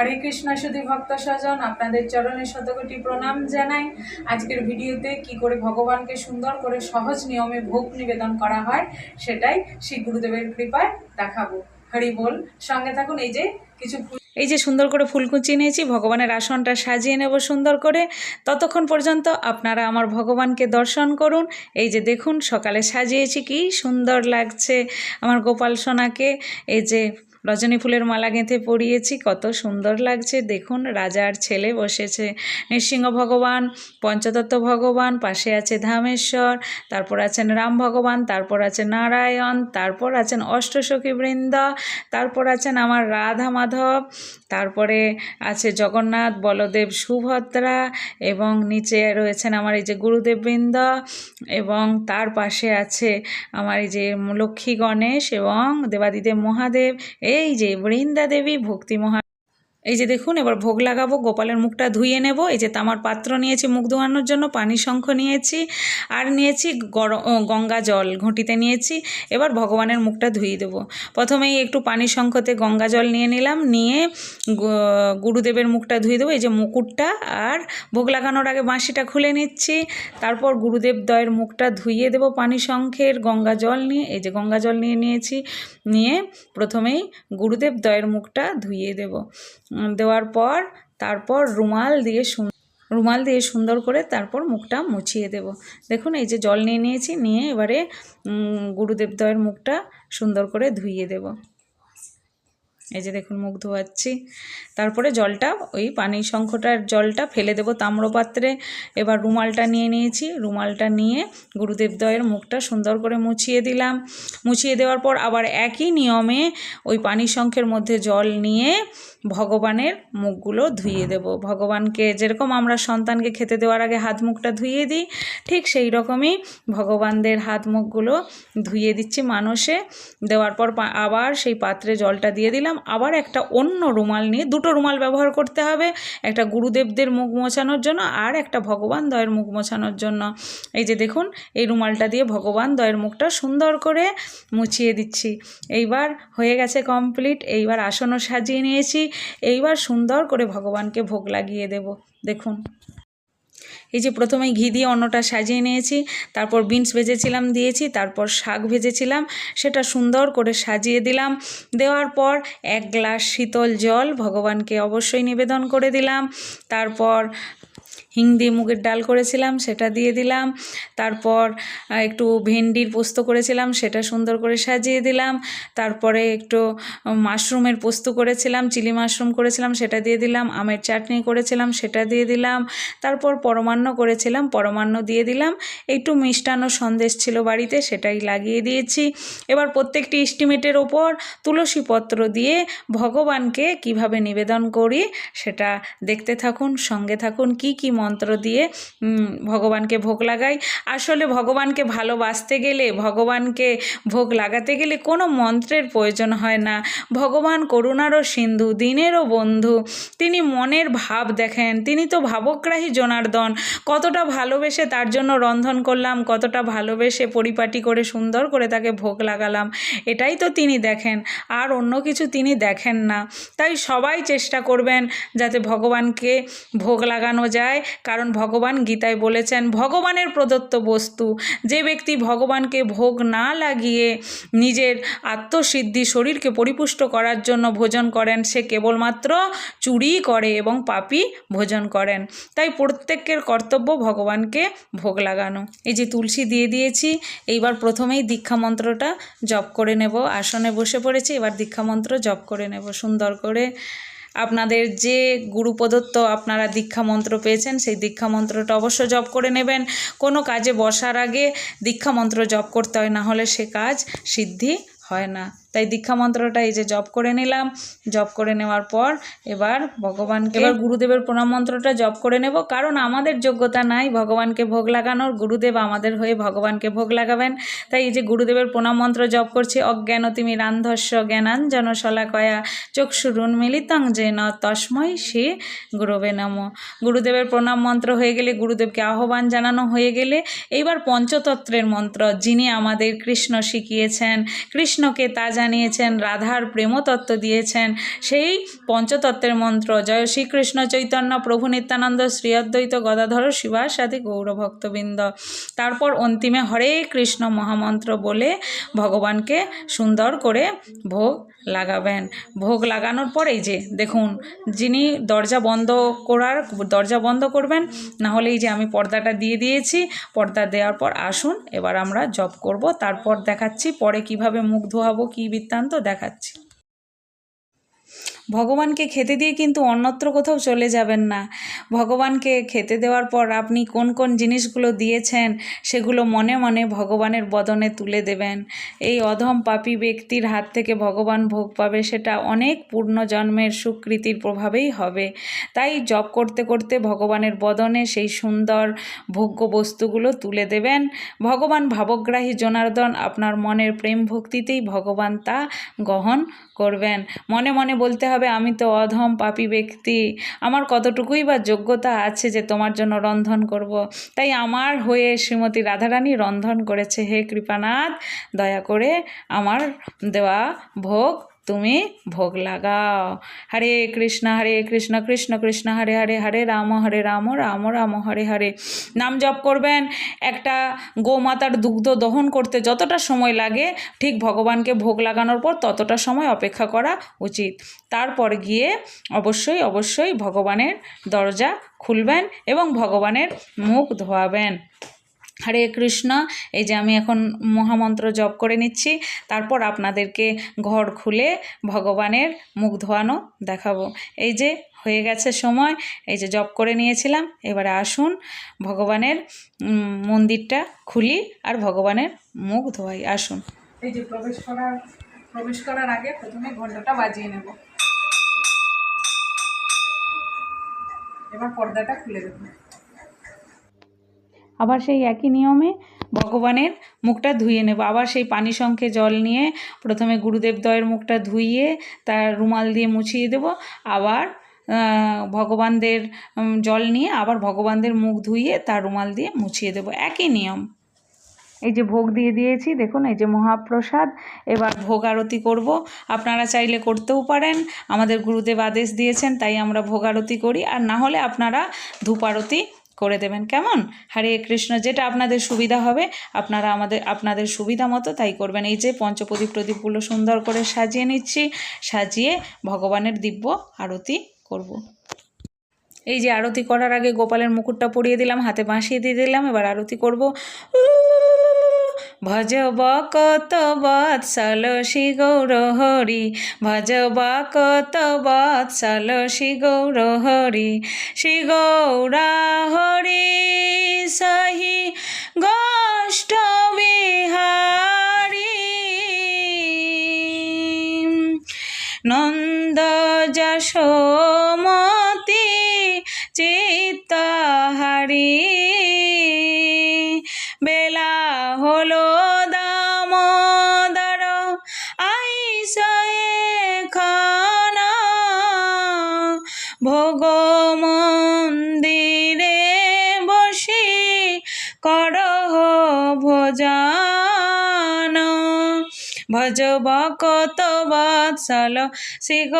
হরে কৃষ্ণ সুধী ভক্ত স্বজন, আপনাদের চরণে শতকোটি প্রণাম জানাই। আজকের ভিডিওতে কি করে ভগবানকে সুন্দর করে সহজ নিয়মে ভোগ নিবেদন করা হয়, সেটাই শ্রী গুরুদেবের কৃপায় দেখাবো। হরি বল, সঙ্গে থাকুন, এই যে কিছু এই যে সুন্দর করে ফুলকুচি নিয়েছি, ভগবানের আসনটা সাজিয়ে নেব সুন্দর করে। ততক্ষণ পর্যন্ত আপনারা আমার ভগবানকে দর্শন করুন। এই যে দেখুন, সকালে সাজিয়েছি, কি সুন্দর লাগছে। আমার গোপাল সোনাকে, এই যে রজনী ফুলের মালা গেঁথে পরিয়েছি, কত সুন্দর লাগছে। দেখুন, রাজার ছেলে বসেছে। নৃসিংহ ভগবান, পঞ্চতত্ত্ব ভগবান, পাশে আছে ধামেশ্বর, তারপর আছেন রাম ভগবান, তারপর আছে নারায়ণ, তারপর আছেন অষ্টসখী বৃন্দ, তারপর আছেন আমার রাধা মাধব, তারপরে আছে জগন্নাথ, বলদেব, সুভদ্রা এবং নিচে রয়েছেন আমার এই যে গুরুদেব বৃন্দ এবং তার পাশে আছে আমার এই যে লক্ষ্মী গণেশ এবং দেবাদিদেব মহাদেব। এই যে বৃন্দা দেবী ভক্তি মহা এই যে দেখুন, এবার ভোগ লাগাবো, গোপালের মুখটা ধুয়ে নেব। এই যে তামার পাত্র নিয়েছি, মুখ ধোয়ানোর জন্য পানি শঙ্খ নিয়েছি, আর নিয়েছি গঙ্গা জল ঘটিতে নিয়েছি। এবার ভগবানের মুখটা ধুয়ে দেব। প্রথমেই একটু পানি শঙ্খতে গঙ্গা জল নিয়ে নিলাম, নিয়ে গুরুদেবের মুখটা ধুয়ে দেবো। এই যে মুকুটটা, আর ভোগ লাগানোর আগে বাঁশিটা খুলে নিচ্ছি। তারপর গুরুদেব দয়ের মুখটা ধুইয়ে দেবো পানি শঙ্খের গঙ্গা জল নিয়ে। এই যে গঙ্গা জল নিয়ে নিয়েছি, নিয়ে প্রথমেই গুরুদেব দয়ের মুখটা ধুইয়ে দেব। দেওয়ার পর তারপর রুমাল দিয়ে রুমাল দিয়ে সুন্দর করে তারপর মুখটা মুছিয়ে দেব। দেখুন, এই যে জল নিয়ে নিয়েছি, নিয়ে এবারে গুরুদেবদয়ের মুখটা সুন্দর করে ধুইয়ে দেব। এই যে দেখুন মুখ ধোয়াচ্ছি। তারপরে জলটা, ওই পানি শঙ্খটার জলটা ফেলে দেবো তাম্রপাত্রে। এবার রুমালটা নিয়ে নিয়েছি। রুমালটা নিয়ে গুরুদেবদয়ের মুখটা সুন্দর করে মুছিয়ে দিলাম। মুছিয়ে দেওয়ার পর আবার একই নিয়মে ওই পানি শঙ্খের মধ্যে জল নিয়ে ভগবানের মুখগুলো ধুইয়ে দেব। ভগবানকে যেরকম আমরা সন্তানকে খেতে দেওয়ার আগে হাত মুখটা ধুইয়ে দিই, ঠিক সেই রকমই ভগবানদের হাত মুখগুলো ধুইয়ে দিচ্ছি মানুষে দেওয়ার পর আবার সেই পাত্রে জলটা দিয়ে দিলাম। আবার একটা অন্য রুমাল নিয়ে দুটো রুমাল ব্যবহার করতে হবে, একটা গুরুদেবদের মুখ মোছানোর জন্য আর একটা ভগবান দয়ের মুখ মোছানোর জন্য। এই যে দেখুন, এই রুমালটা দিয়ে ভগবান দয়ের মুখটা সুন্দর করে মুছিয়ে দিচ্ছি। এইবার হয়ে গেছে কমপ্লিট, এইবার আসনও সাজিয়ে নিয়েছি, এইবার সুন্দর করে ভগবানকে ভোগ লাগিয়ে দেব। দেখুন। এই যে প্রথমে ঘি দিয়ে অন্নটা সাজিয়ে নিয়েছি, তারপর বিনস ভেজেছিলাম, দিয়েছি, তারপর শাক ভেজেছিলাম, সেটা সুন্দর করে সাজিয়ে দিলাম। দেওয়ার পর এক গ্লাস শীতল জল ভগবানকে অবশ্যই নিবেদন করে দিলাম। তারপর হিং দিয়ে মুগের ডাল করেছিলাম, সেটা দিয়ে দিলাম। তারপর একটু ভেন্ডির পোস্ত করেছিলাম, সেটা সুন্দর করে সাজিয়ে দিলাম। তারপরে একটু মাশরুমের পোস্ত করেছিলাম, চিলি মাশরুম করেছিলাম, সেটা দিয়ে দিলাম। আমের চাটনি করেছিলাম, সেটা দিয়ে দিলাম। তারপর পরমান্ন করেছিলাম, পরমান্ন দিয়ে দিলাম। একটু মিষ্টান্ন সন্দেশ ছিল বাড়িতে, সেটাই লাগিয়ে দিয়েছি। এবার প্রত্যেকটি ইস্টিমেটের ওপর তুলসী পত্র দিয়ে ভগবানকে কীভাবে নিবেদন করি, সেটা দেখতে থাকুন, সঙ্গে থাকুন, কি কি মন্ত্র দিয়ে ভগবানকে ভোগ লাগাই। আসলে ভগবানকে ভালোবাসতে গেলে, ভগবানকে ভোগ লাগাতে গেলে কোনো মন্ত্রের প্রয়োজন হয় না। ভগবান করুণারও সিন্ধু, দিনেরও বন্ধু। তিনি মনের ভাব দেখেন, তিনি তো ভাবগ্রাহী জনার্দন। কতটা ভালোবেসে তার জন্য রন্ধন করলাম, কতটা ভালোবেসে পরিপাটি করে সুন্দর করে তাকে ভোগ লাগালাম, এটাই তো তিনি দেখেন। আর অন্য কিছু তিনি দেখেন না। তাই সবাই চেষ্টা করবেন যাতে ভগবানকে ভোগ লাগানো যায়। কারণ ভগবান গীতায় বলেছেন, ভগবানের প্রদত্ত বস্তু। যে ব্যক্তি ভগবানকে ভোগ না লাগিয়ে নিজের আত্মসিদ্ধি শরীরকে পরিপুষ্ট করার জন্য ভোজন করেন, সে কেবলমাত্র চুরি করে এবং পাপি ভোজন করেন। তাই প্রত্যেকের কর্তব্য ভগবানকে ভোগ লাগানো। এই যে তুলসী দিয়ে দিয়েছি, এইবার প্রথমেই দীক্ষা মন্ত্রটা জপ করে নেব। আসনে বসে পড়েছি, এবার দীক্ষা মন্ত্র জপ করে নেব। সুন্দর করে আপনাদের যে গুরু প্রদত্ত আপনারা দীক্ষা মন্ত্র পেয়েছেন, সেই দীক্ষা মন্ত্রটা অবশ্য জপ করে নেবেন। কোনো কাজে বসার আগে দীক্ষা মন্ত্র জপ করতে হয়, না হলে সে কাজ সিদ্ধি হয় না। তাই দীক্ষা মন্ত্রটা এই যে জপ করে নিলাম। জপ করে নেওয়ার পর এবার ভগবানকে এবার গুরুদেবের প্রণাম মন্ত্রটা জপ করে নেব। কারণ আমাদের যোগ্যতা নাই ভগবানকে ভোগ লাগানোর। গুরুদেব আমাদের হয়ে ভগবানকে ভোগ লাগাবেন। তাই এই যে গুরুদেবের প্রণাম মন্ত্র জপ করছি, অজ্ঞান তিমি রান্ধস্য জ্ঞানাঞ্জন শলাকয়া চক্ষুরুন মিলিতং যে ন তস্মৈ শ্রী গুরুবে নম। গুরুদেবের প্রণাম মন্ত্র হয়ে গেলে গুরুদেবকে আহ্বান জানানো হয়ে গেলে এইবার পঞ্চতত্ত্বের মন্ত্র যিনি আমাদের কৃষ্ণ শিখিয়েছেন। কৃষ্ণকে তা জানিয়েছেন, রাধার প্রেমতত্ত্ব দিয়েছেন। সেই পঞ্চতত্ত্বের মন্ত্র, জয় শ্রীকৃষ্ণ চৈতন্য প্রভু নিত্যানন্দ শ্রী অদ্বৈত গদাধর শিবাসাদি গৌরভক্তবৃন্দ। তারপর অন্তিমে হরে কৃষ্ণ মহামন্ত্র বলে ভগবানকে সুন্দর করে ভোগ লাগাবেন। ভোগ লাগানোর পর যে, দেখুন, যিনি দরজা বন্ধ করার, দরজা বন্ধ করবেন, না হলে এই যে আমি পর্দাটা দিয়ে দিয়েছি, পর্দা দেওয়ার পর আসুন, এবার আমরা জব করব। তারপর দেখাচ্ছি পরে কীভাবে মুখ ধোয়াবো, কী বৃত্তান্ত দেখাচ্ছি। ভগবানকে খেতে দিয়ে কিন্তু অন্যত্র কোথাও চলে যাবেন না। ভগবানকে খেতে দেওয়ার পর আপনি কোন কোন জিনিসগুলো দিয়েছেন, সেগুলো মনে মনে ভগবানের বদনে তুলে দেবেন। এই অধম পাপী ব্যক্তির হাত থেকে ভগবান ভোগ পাবে, সেটা অনেক পূর্ণ জন্মের সুকৃতির প্রভাবেই হবে। তাই জপ করতে করতে ভগবানের বদনে সেই সুন্দর ভোগ্য বস্তুগুলো তুলে দেবেন। ভগবান ভাবগ্রাহী জনার্দন আপনার মনের প্রেম ভক্তিতেই ভগবান তা গ্রহণ করবেন। মনে মনে বলতে হবে আমি তো অধম পাপি ব্যক্তি আমার কতটুকুই বা যোগ্যতা আছে যে তোমার জন্য রন্ধন করব। তাই আমার হয়ে শ্রীমতী রাধারানী রন্ধন করেছে হে কৃপানাথ, দয়া করে আমার দেওয়া ভোগ তুমি ভোগ লাগাও। হরে কৃষ্ণ হরে কৃষ্ণ কৃষ্ণ কৃষ্ণ, হরে হরে হরে রাম হরে রাম রাম রাম, হরে হরে। নাম জপ করবেন, একটা গোমাতার দুগ্ধ দহন করতে যতটা সময় লাগে, ঠিক ভগবানকে ভোগ লাগানোর পর ততটা সময় অপেক্ষা করা উচিত। তারপর গিয়ে অবশ্যই অবশ্যই ভগবানের দরজা খুলবেন এবং ভগবানের মুখ ধোয়াবেন। হরে কৃষ্ণ, এই যে আমি এখন মহামন্ত্র জপ করে নিচ্ছি। তারপর আপনাদেরকে ঘর খুলে ভগবানের মুখ ধোয়ানো দেখাবো। এই যে হয়ে গেছে সময়, এই যে জপ করে নিয়েছিলাম, এবারে আসুন ভগবানের মন্দিরটা খুলি আর ভগবানের মুখ ধোয়াই, আসুন। এই যে প্রবেশ করার প্রবেশ করার আগে প্রথমে ঘন্টাটা বাজিয়ে নেব। এবার পর্দাটা খুলে দেবো। আবার সেই একই নিয়মে ভগবানের মুখটা ধুয়ে নেব। আবার সেই পানি শঙ্খে জল নিয়ে প্রথমে গুরুদেব দয়ের মুখটা ধুইয়ে তার রুমাল দিয়ে মুছিয়ে দেব। আবার ভগবানদের জল নিয়ে আবার ভগবানদের মুখ ধুইয়ে তার রুমাল দিয়ে মুছিয়ে দেব। একই নিয়ম। এই যে ভোগ দিয়ে দিয়েছি, দেখুন, এই যে মহাপ্রসাদ। এবার ভোগ আরতি করব। আপনারা চাইলে করতেও পারেন। আমাদের গুরুদেব আদেশ দিয়েছেন, তাই আমরা ভোগ আরতি করি। আর না হলে আপনারা ধূপ আরতি করে দেবেন, কেমন? হরে কৃষ্ণ, যেটা আপনাদের সুবিধা হবে, আপনারা আমাদের, আপনাদের সুবিধা মতো তাই করবেন। এই যে পঞ্চপ্রদীপ প্রদীপগুলো সুন্দর করে সাজিয়ে নিচ্ছি, সাজিয়ে ভগবানের দিব্য আরতি করব। এই যে আরতি করার আগে গোপালের মুকুটটা পরিয়ে দিলাম, হাতে বাঁশিয়ে দিয়ে দিলাম, এবার আরতি করব। ভজব কত বৎসল শ্রী গৌর হরি ভজব কত বৎসল শ্রী গৌর হরি, শ্রী গৌরা হরি সহি গোষ্ঠ বিহারী। নন্দ যশোমতি মন্দিরে বসি করহ ভোজন। ভজব কত বৎসল গো-